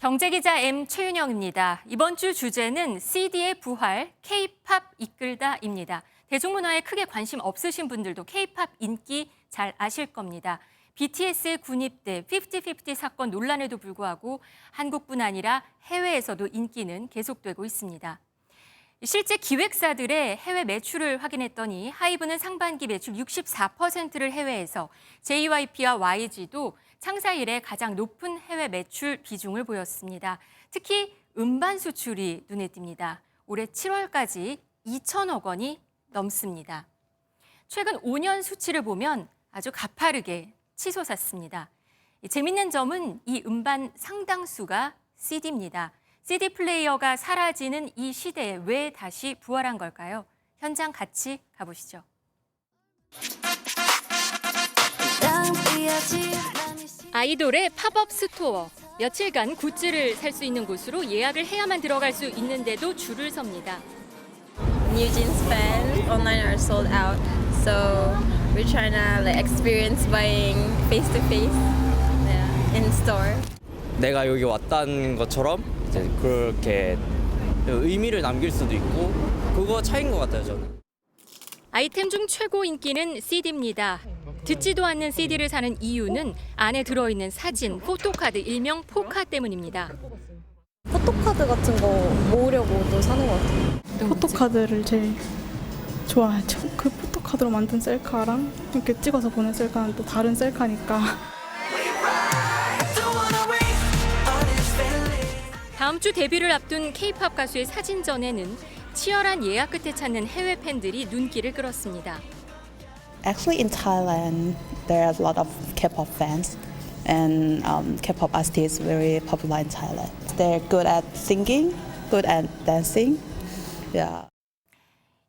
경제기자 M 최윤영입니다. 이번 주 주제는 CD의 부활, K-팝 이끌다입니다. 대중문화에 크게 관심 없으신 분들도 K-팝 인기 잘 아실 겁니다. BTS의 군입대 50-50 사건 논란에도 불구하고 한국뿐 아니라 해외에서도 인기는 계속되고 있습니다. 실제 기획사들의 해외 매출을 확인했더니 하이브는 상반기 매출 64%를 해외에서 JYP와 YG도 창사 이래 가장 높은 해외 매출 비중을 보였습니다. 특히 음반 수출이 눈에 띕니다. 올해 7월까지 2천억 원이 넘습니다. 최근 5년 수치를 보면 아주 가파르게 치솟았습니다. 이 재밌는 점은 이 음반 상당수가 CD입니다. CD 플레이어가 사라지는 이 시대에 왜 다시 부활한 걸까요? 현장 같이 가보시죠. 아이돌의 팝업 스토어. 며칠간 굿즈를 살 수 있는 곳으로 예약을 해야만 들어갈 수 있는데도 줄을 섭니다. New jeans fans online are sold out, so we're trying to like experience buying face to face, yeah, in store. 내가 여기 왔다는 것처럼 이제 그렇게 의미를 남길 수도 있고 그거 차이인 것 같아요 저는. 아이템 중 최고 인기는 CD입니다. 듣지도 않는 CD를 사는 이유는 안에 들어있는 사진, 포토카드, 일명 포카 때문입니다. 포토카드 같은 거 모으려고도 사는 것 같아요. 포토카드를 제일 좋아하죠. 그 포토카드로 만든 셀카랑 이렇게 찍어서 보낸 셀카는 또 다른 셀카니까 다음 주 데뷔를 앞둔 K-팝 가수의 사진전에는 치열한 예약 끝에 찾는 해외 팬들이 눈길을 끌었습니다. Actually, in Thailand, there are a lot of K-pop fans, and um, K-pop artists very popular in Thailand. They're good at singing, good at dancing. Yeah.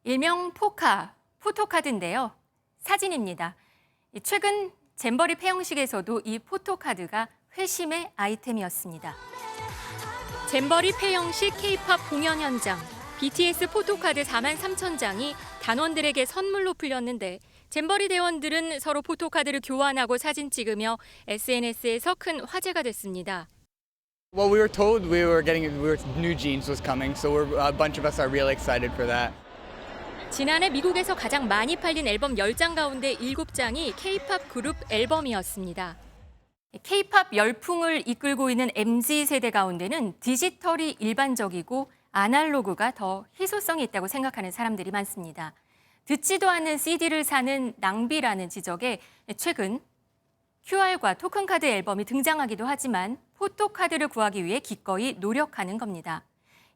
일명 포카, 포토카드인데요. 사진입니다. 이 최근 잼버리 폐영식에서도 이 포토카드가 회심의 아이템이었습니다. 잼버리 폐영식 K-팝 공연 현장. BTS 포토카드 4만 3천 장이 단원들에게 선물로 풀렸는데 잼버리 대원들은 서로 포토카드를 교환하고 사진 찍으며 SNS에서 큰 화제가 됐습니다. Well, we were told we were getting we were, new jeans was coming, so we're, a bunch of us are really excited for that. 지난해 미국에서 가장 많이 팔린 앨범 10장 가운데 7장이 K-팝 그룹 앨범이었습니다. K-팝 열풍을 이끌고 있는 MZ 세대 가운데는 디지털이 일반적이고 아날로그가 더 희소성이 있다고 생각하는 사람들이 많습니다. 듣지도 않는 CD를 사는 낭비라는 지적에 최근 QR과 토큰카드 앨범이 등장하기도 하지만 포토카드를 구하기 위해 기꺼이 노력하는 겁니다.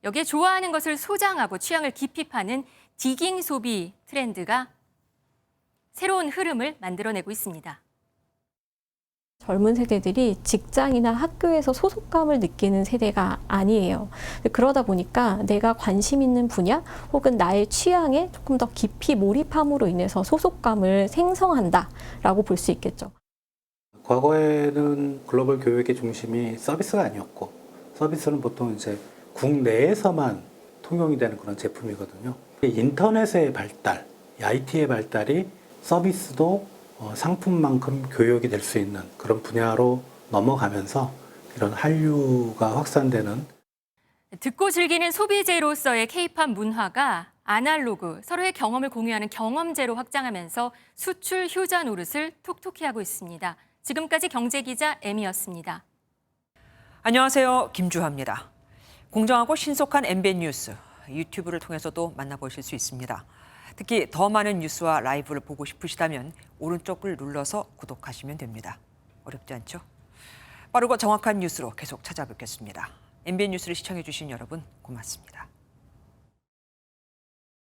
여기에 좋아하는 것을 소장하고 취향을 깊이 파는 디깅 소비 트렌드가 새로운 흐름을 만들어내고 있습니다. 젊은 세대들이 직장이나 학교에서 소속감을 느끼는 세대가 아니에요. 그러다 보니까 내가 관심 있는 분야 혹은 나의 취향에 조금 더 깊이 몰입함으로 인해서 소속감을 생성한다라고 볼 수 있겠죠. 과거에는 글로벌 교육의 중심이 서비스가 아니었고 서비스는 보통 이제 국내에서만 통용이 되는 그런 제품이거든요. 인터넷의 발달, IT의 발달이 서비스도 어, 상품만큼 교육이 될 수 있는 그런 분야로 넘어가면서 이런 한류가 확산되는 듣고 즐기는 소비재로서의 K-팝 문화가 아날로그, 서로의 경험을 공유하는 경험재로 확장하면서 수출 효자 노릇을 톡톡히 하고 있습니다. 지금까지 경제기자 M이었습니다. 안녕하세요. 김주하입니다. 공정하고 신속한 MBN 뉴스 유튜브를 통해서도 만나보실 수 있습니다. 특히 더 많은 뉴스와 라이브를 보고 싶으시다면 오른쪽을 눌러서 구독하시면 됩니다. 어렵지 않죠? 빠르고 정확한 뉴스로 계속 찾아뵙겠습니다. MBN 뉴스를 시청해 주신 여러분 고맙습니다.